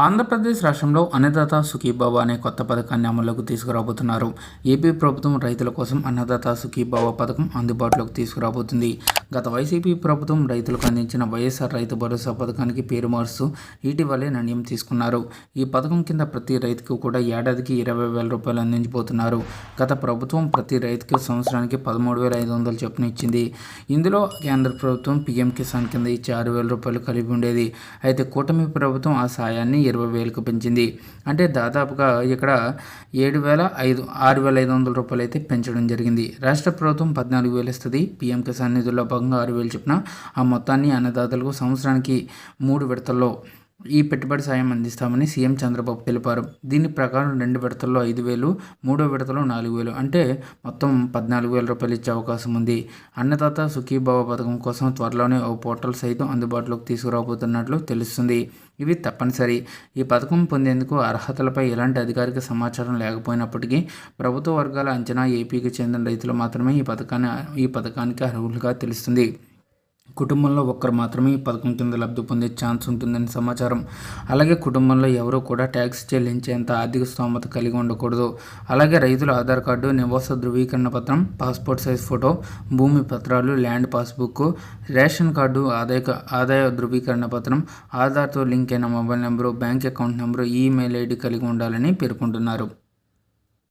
ఆంధ్రప్రదేశ్ రాష్ట్రంలో అన్నదాత సుఖీభావ అనే కొత్త పథకాన్ని అమల్లోకి తీసుకురాబోతున్నారు. ఏపీ ప్రభుత్వం రైతుల కోసం అన్నదాత సుఖీభావ పథకం అందుబాటులోకి తీసుకురాబోతుంది. గత వైసీపీ ప్రభుత్వం రైతులకు అందించిన వైఎస్ఆర్ రైతు భరోసా పథకానికి పేరు మారుస్తూ ఇటీవలే నిర్ణయం తీసుకున్నారు. ఈ పథకం కింద ప్రతి రైతుకు కూడా ఏడాదికి ఇరవై వేల రూపాయలు అందించబోతున్నారు. గత ప్రభుత్వం ప్రతి రైతుకి సంవత్సరానికి పదమూడు వేల ఐదు వందలు చొప్పున ఇచ్చింది. ఇందులో కేంద్ర ప్రభుత్వం పీఎం కిసాన్ కింద ఇచ్చి ఆరు వేల రూపాయలు కలిపి ఉండేది. అయితే కూటమి ప్రభుత్వం ఆ సాయాన్ని ఇరవై వేలకు పెంచింది. అంటే దాదాపుగా ఇక్కడ ఏడు వేల ఐదు ఆరు వేల ఐదు వందల రూపాయలు అయితే పెంచడం జరిగింది. రాష్ట్ర ప్రభుత్వం పద్నాలుగు వేలు ఇస్తుంది. పీఎం కిసాన్ నిధుల్లో భాగంగా ఆరు వేలు చొప్పున ఆ మొత్తాన్ని అన్నదాతలకు సంవత్సరానికి మూడు విడతల్లో ఈ పెట్టుబడి సాయం అందిస్తామని సీఎం చంద్రబాబు తెలిపారు. దీని ప్రకారం రెండు విడతల్లో ఐదు వేలు మూడో విడతలో నాలుగు వేలు. అంటే మొత్తం పద్నాలుగు వేల రూపాయలు ఇచ్చే అవకాశం ఉంది. అన్నదాత సుఖీభావ పథకం కోసం త్వరలోనే ఓ పోర్టల్ సైతం అందుబాటులోకి తీసుకురాబోతున్నట్లు తెలుస్తుంది. ఇవి తప్పనిసరి. ఈ పథకం పొందేందుకు అర్హతలపై ఎలాంటి అధికారిక సమాచారం లేకపోయినప్పటికీ ప్రభుత్వ వర్గాల అంచనా ఏపీకి చెందిన రైతులు మాత్రమే ఈ పథకాన్ని ఈ పథకానికి అర్హులుగా తెలుస్తుంది. కుటుంబంలో ఒక్కరు మాత్రమే ఈ పథకం కింద లబ్ధి పొందే ఛాన్స్ ఉంటుందని సమాచారం. అలాగే కుటుంబంలో ఎవరూ కూడా ట్యాక్స్ చెల్లించేంత ఆర్థిక స్తోమత కలిగి ఉండకూడదు. అలాగే రైతుల ఆధార్ కార్డు నివాస ధృవీకరణ పత్రం పాస్పోర్ట్ సైజ్ ఫోటో భూమి పత్రాలు ల్యాండ్ పాస్బుక్ రేషన్ కార్డు ఆదాయ ఆదాయ ధృవీకరణ పత్రం ఆధార్తో లింక్ అయిన mobile number bank account number email ID కలిగి ఉండాలని పేర్కొంటున్నారు.